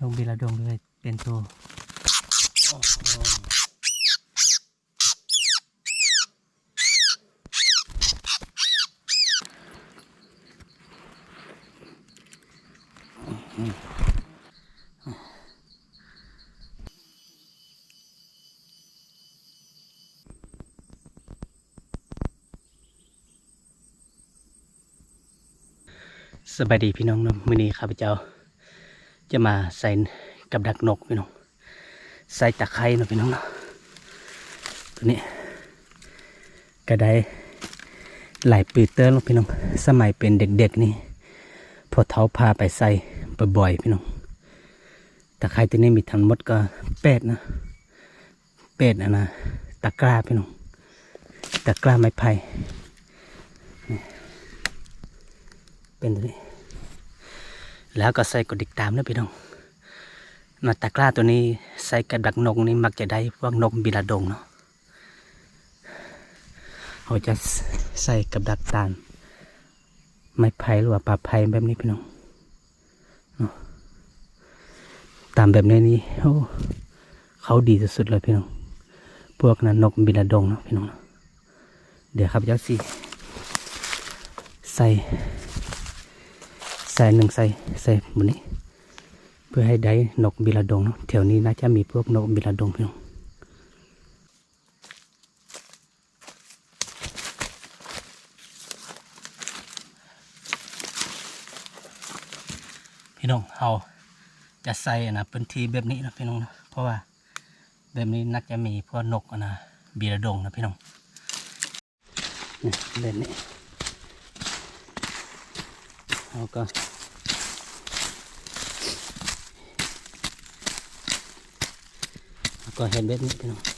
ลงบิลาดงเลยเป็นตัวสบายดีพี่น้องเนาะมื้อนี้ข้าพเจ้า จะมาใส่กับดักนกพี่น้องใส่ตะไคร้นะพี่น้องเนาะตัวนี้ก็ได้หลายปีเตอร์แล้วพี่น้องสมัยเป็นเด็กๆนี่พอเท้าพาไปใส่บ่อยๆพี่น้องตะไคร้ตัวนี้มีทั้งหมดก็แปดนะแปดนะนะตะกร้าพี่น้องตะกร้าไม้ไผ่เป็นตัวนี้ แล้วก็ใส่กดติดตามนะพี่น้องนาตะกร้าตัวนี้ใส่กับดักนกนี่มักจะได้พวกนกบิลาดงเนาะเขาจะใส่กับดักตาลไม้ไผ่หรือว่าปลาไผ่แบบนี้พี่น้องเนาะตามแบบนี้นี่โอ้เขาดีสุดๆเลยพี่น้อง พวกนั้นนกบิลาดงเนาะพี่น้องเนาะเดี๋ยวครับเจ้าสิใส่ ใส่หนึ่งใส่ใส่หมดนี้ เพื่อให้ได้นกบิลาดงเนาะแถวนี้น่าจะมีพวกนกบิลาดงพี่น้องพี่น้องเราจะใส่นะพื้นที่แบบนี้นะพี่น้องนะเพราะว่าแบบนี้นักจะมีพวกนกนะบิลาดงนะพี่น้องนี่แบบนี้เราก็ แล้ว ก็เห็นเบ็ดนี้พี่น้อง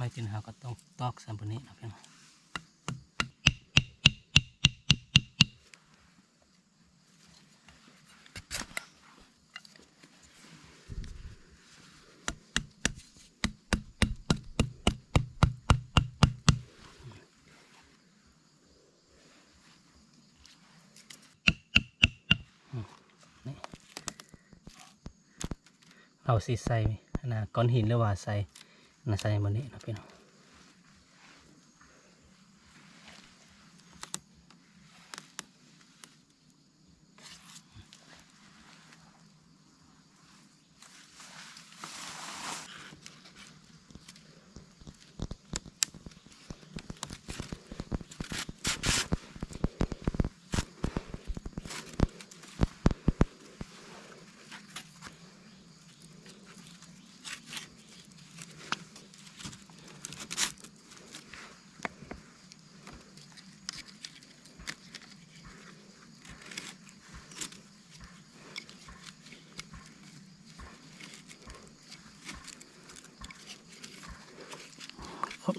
ไม่กินหาก็ต้องตอกสัมปนี้นะเพี่น้องเอาสีใส่นะก้อนหินหรือว่าใส่ นะใส่บ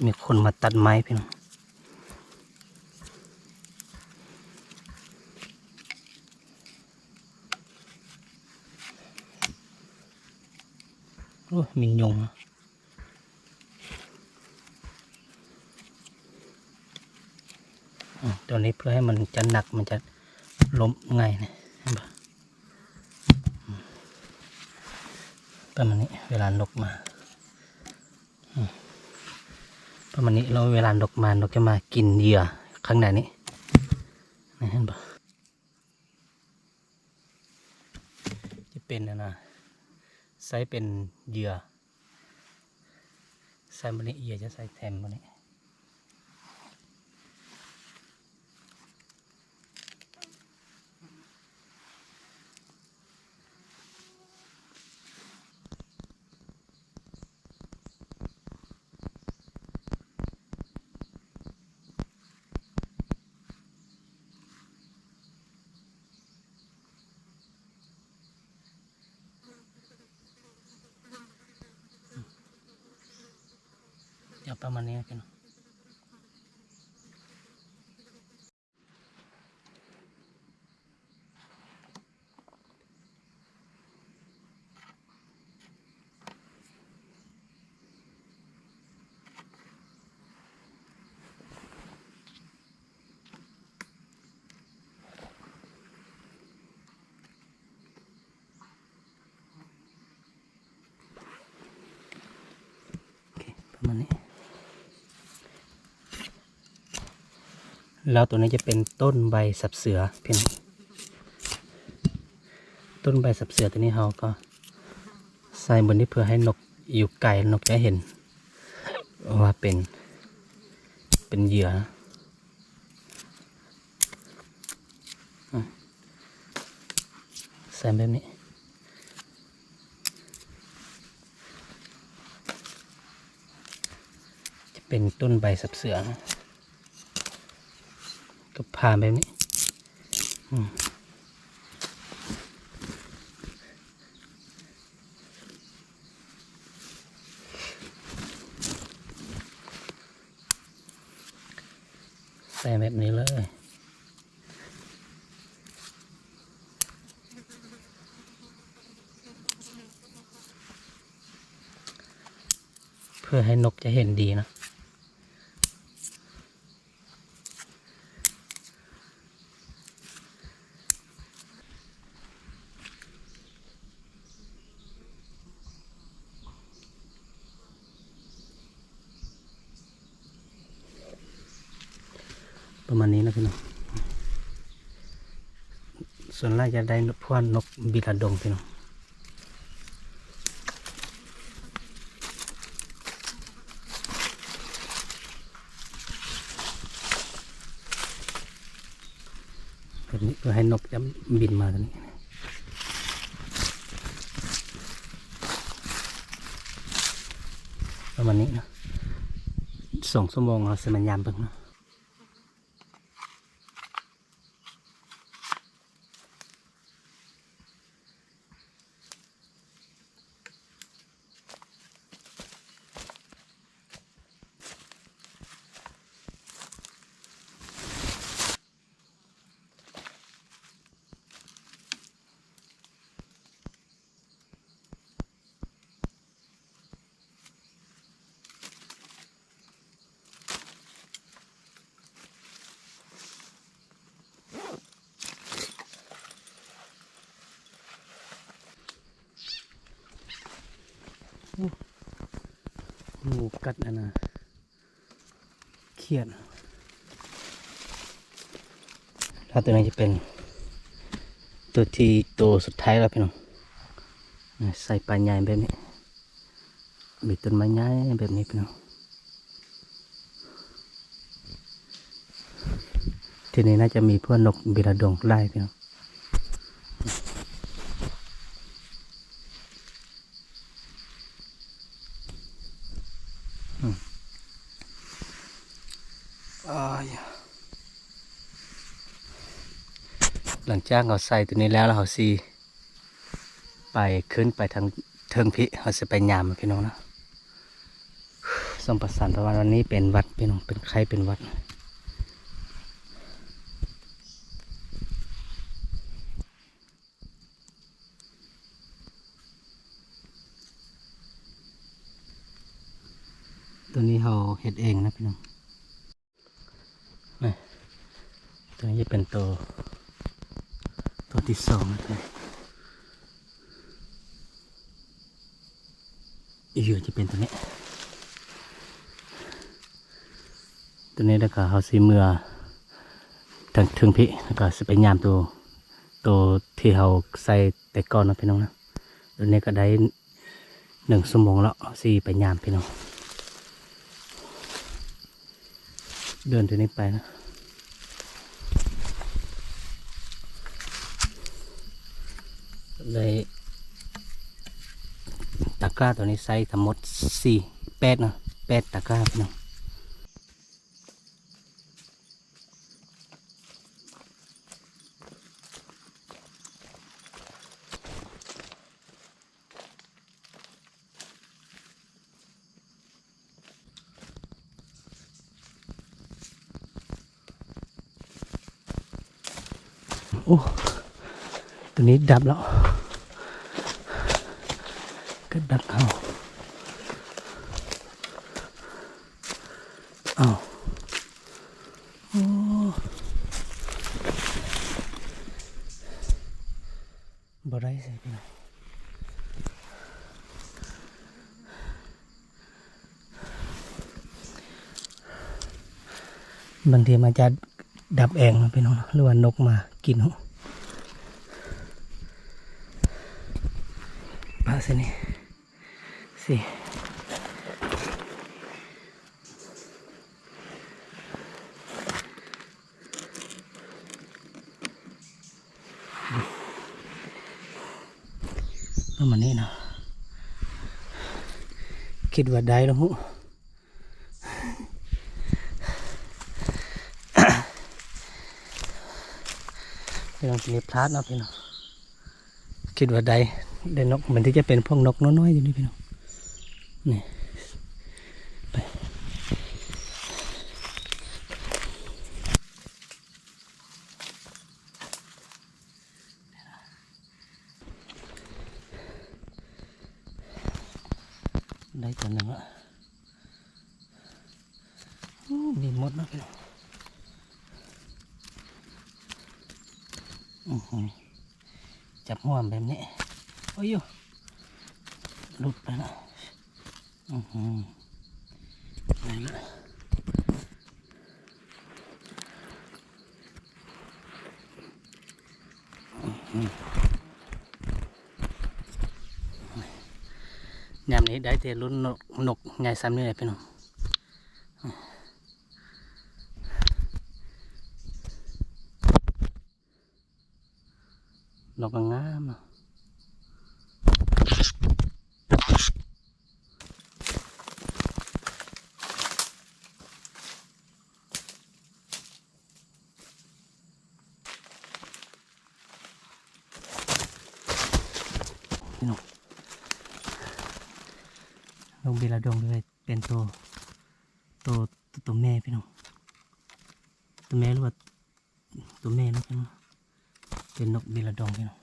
มีคนมาตัดไม้พี่น้องโอ้ยมียุงตัวนี้เพื่อให้มันจะหนักมันจะล้มง่ายนะเห็นปะอืมประมาณนี้เวลานกมา ประมาณนี้เราเวลานกมานกจะมากินเหยื่อข้างในนี้นะเห็นปะจะเป็นนะใส่เป็นเหยื่อใส่บนนี้เหยื่อจะใส่แทมบนนี้เวณนี้ะพี่น้องโอเคประมาณนี้ แล้วตัวนี้จะเป็นต้นใบสับเสือเพียงต้นใบสับเสือตัวนี้เราก็ใส่บนนี้เพื่อให้นกอยู่ไกลนกจะเห็น ว่าเป็นเป็นเหยื่ออะใส่แบบนี้จะเป็นต้นใบสับเสือนะ ก็ผ่านแบบนี้อืมใส่แบบนี้เลยเพื่อให้นกจะเห็นดีนะ ประมาณนี้นะพี่น้องส่วนแรกจะได้พวกนกบิลาดงพี่น้องแบบนี้เพื่อให้นกจะบินมาตรงนี้ประมาณนี้นะสองชั่วโมงเราสมัญยามเบิ่งนะ งูกัดอันนะเครียดแล้วตัวนี้จะเป็น ตัวที่ตัวสุดท้ายแล้วพี่น้องใส่ปลาใหญ่แบบนี้มีต้นไม้ใหญ่แบบนี้พี่น้องทีนี้น่าจะมีพวกนกบิลาดงไล่พี่น้อง อ้ายหลัง จ้ากเราใส่ตัวนี้แล้วเราสีไปขึ้นไปทางเทิงพิเราจะไปยามพี่น้องนะสมประสานเพราะว่าวันนี้เป็นวัดพี่น้องเป็นใครเป็นวัดตัวนี้เราเห็ดเองนะพี่น้องนี่ตัวนี้จะเป็นตัว ที่สองนะครับอีกอยู่จะเป็นตัวนี้ ตัวนี้แล้วก็เขาสีเมือทางถึงพี่แล้วก็จะเป็นยามตัวตัวที่เขาใส่แต่ก่อนนะพี่น้องนะตัวนี้ก็ได้หนึ่งชั่วโมงแล้วสี่ไปยามพี่น้อง เดินตัวนี้ไปนะ เลยตะ กร้าตัวนี้ใส่ทั้งหมดสี่แปดนะแปดตะกร้าพี่น้องโอ้ ตัวนี้ดับแล้ว ดับเอาเอาโอ้บ่ได้สิพี่น้องบางทีมันจะดับเองนะพี่น้องหรือว่านกมากินเนาะปลาสินี่ สิประมาณนี้เนาะคิดว่าได้แล้วหูพี่น้องจะมีพลาดเนาะพี่น้องคิดว่าใดได้นกเหมือนที่จะเป็นพวกนกน้อยๆอยู่นี่พี่น้อง นี่ไปได้ตัวหนึ่งละโอ้มีหมดเนาะพี่น้องอื้อหือจับห่วมแบบนี้ โอ้ยอยู่หลุดไปแล้ว อือหือนั่นแหละอื้อหือยามนี้ได้แต่ลุ้นนกนกใหญ่ซ้ำนี่แหละพี่น้องนกงามๆเนาะพี่น้องลงเบลาดงเลยเป็นตัวตัวตัวตัวแม่พี่น้องตัวแม่หรือว่าตัวแม่เนาะพี่น้อง เป็นนกบิลาดองพี่น้อง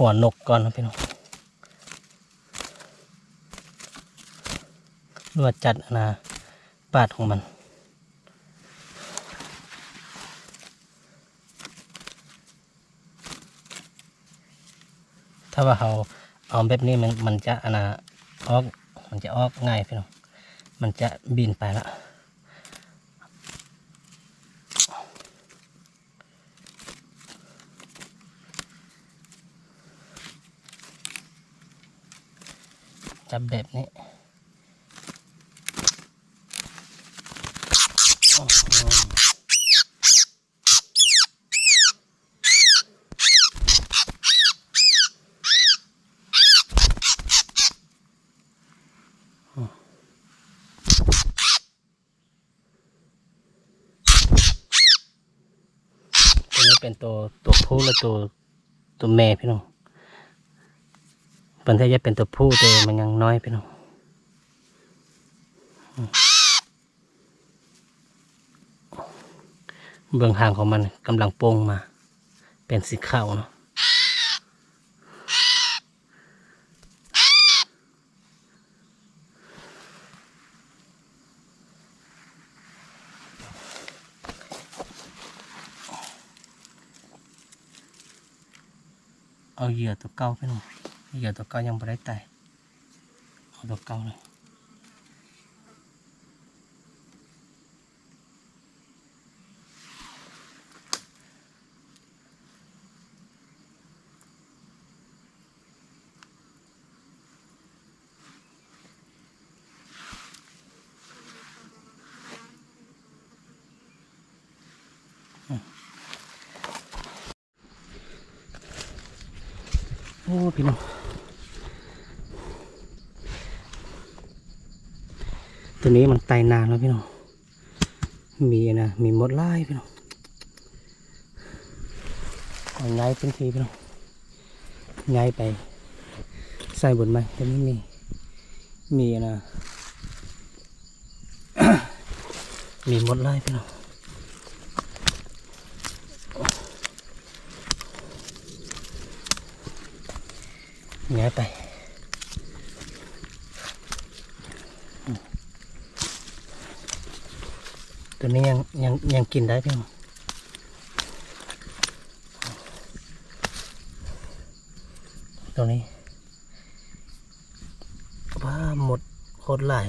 หัวนกก่อนนะพี่น้องรว่าจัดอนนาปาดของมันถ้าว่าเราเอาแบบนี้มันมันจะอนนาออกมันจะออกง่ายพี่น้องมันจะบินไปละ จับแบบนี้อ้โหตัวนี้เป็นตัวตัวผู้และตัวตัวแม่พี่น้อง ปันเทจะเป็นตัวผู้แต่มันยังน้อยพี่น้องเบื้องหางของมันกำลังโป่งมา เป็นสีขาวเนาะเอาเหยื่อตัวเก่าพี่น้อง เหยื่อตัวเก่ายังไม่ได้ไต่เอตัวเก่าเลย ตัวนี้มันไตายนานแล้วพี่น้อง มีนะมีมดไล่พี่น้องเอาย้ายเป็นทีพี่น้องย้ายไปใส่บนไหมแต่ไม่มี มีนะมีมดไล่พี่น้องย้ายไปอืม ตัวนี้ยังยังยังกินได้พี่น้องตัวนี้ว่าหมดโคตรหลาย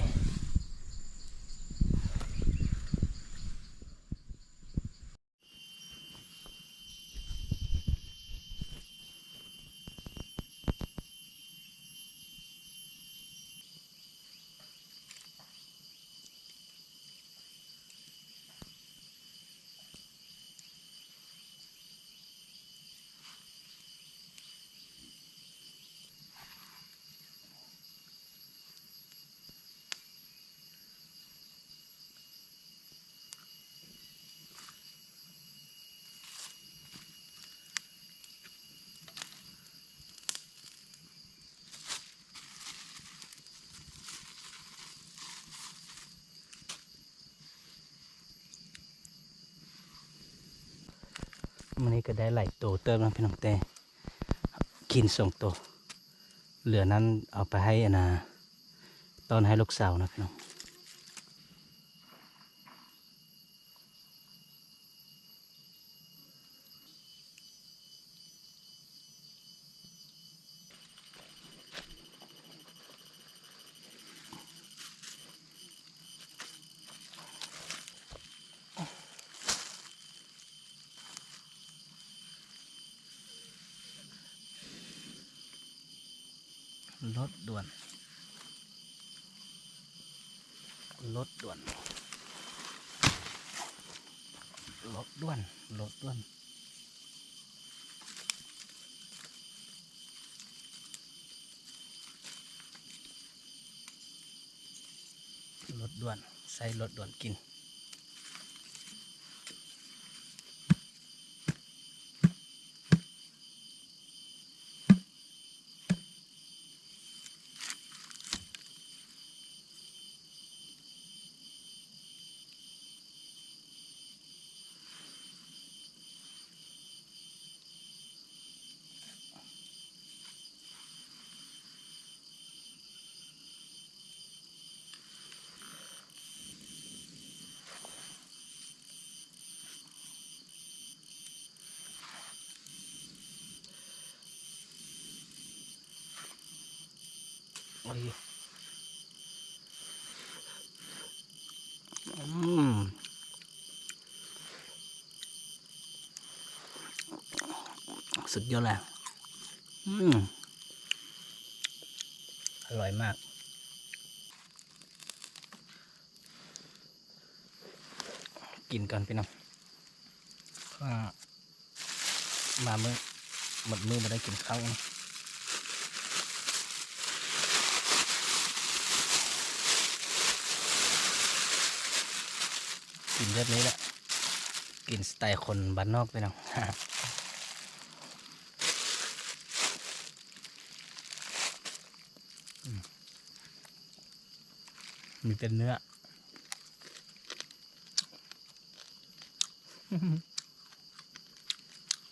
มันนี้ก็ได้หลายตัวเติมแล้วพี่น้องแต่กินส่งตัว เหลือนั้นเอาไปให้อนาตอนให้ลูกสาวนะพี่น้องลดด่วน ลดด่วนรถด่วนรถด่วนรถด่วนใส่รถด่วนกิน สุดยอดแล้วอืมอร่อยมาก กินก่อนพี่น้องมาเมื่อหมดมือมาได้กินข้าวนะ กินแบบนี้แหละ กินสไตล์คนบ้านนอกไปน้องมมีเป็นเนื้อ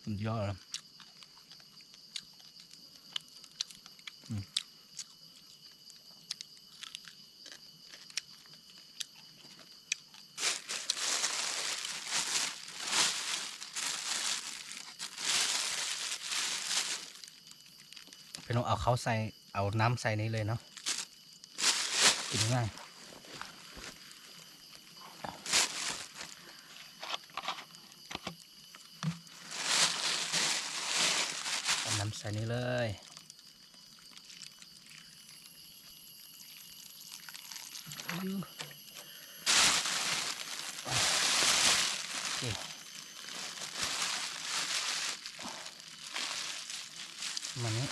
สุดยอดเลย น้องเอาเขาใส่เอาน้ำใส่นี้เลยเนาะกินง่ายเอาน้ำใส่นี้เลยอื้อโอเคมานี้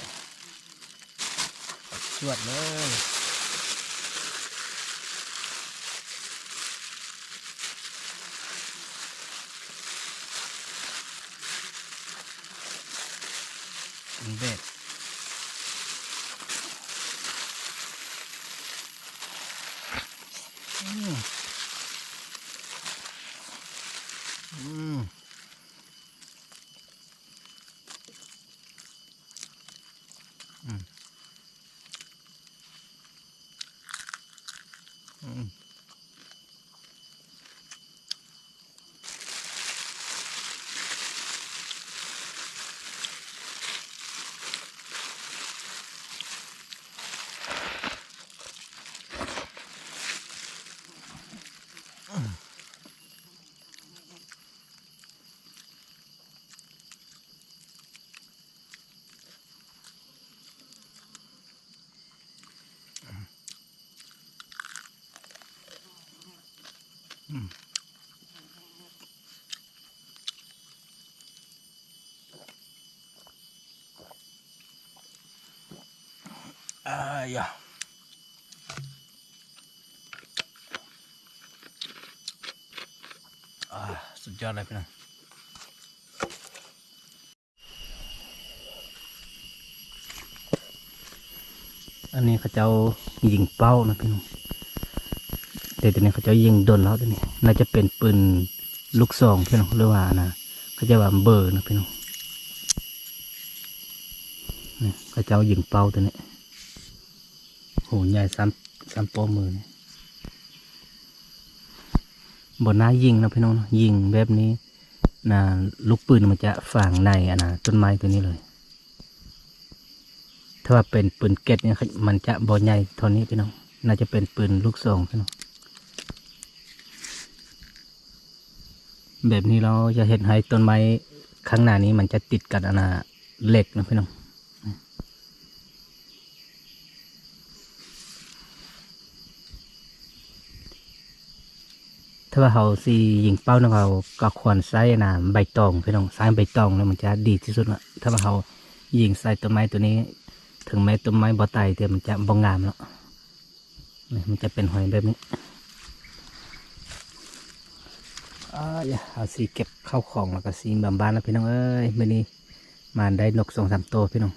วดเลยเบ็ดอืม อ่ายะอ่าสุดยอดเลยพี่น้องอันนี้เขาเจ้ายิงเป้านะพี่น้อง แต่ตัวนี้เขาจ้ายิงโดนแล้วตัวนี้น่าจะเป็นปืนลูกซองพี่น้องหรือว่านะเขาจะว่าเบอร์นะพี่น้องนี่เขาจ้ายิงเป้าตัวนี้โหใหญ่สามสามป้มือเนี่ยบนหน้ายิงนะพี่น้องยิงแบบนี้นะลูกปืนมันจะฝังในอะนะต้นไม้ตัวนี้เลย ถ้าว่าเป็นปืนเก็ตเนี่ยมันจะบอใหญ่เท่านี้พี่น้อง น่าจะเป็นปืนลูกซองพี่น้อง แบบนี้เราจะเห็นให้ต้นไม้ข้างหน้านี้มันจะติดกันอนะเหล็กนะพี่น้องถ้าว่าเขาสียิงเป้านะเขาก็ควรใส่นะใบตองพี่น้องใส่ใบตองแล้วมันจะดีที่สุดละถ้าว่าเขายิงใส่ต้นไม้ตัวนี้ ถึงแม้ต้นไม้บ่ตายแต่มันจะบ่งามแล้วมันจะเป็นหอยแบบนี้อ่า อย่าเอาสีเก็บเข้าของแล้วก็สีบำบานแล้วพี่น้องเอ้ยมื่อนี้มาได้นกสองสามตัวพี่น้อง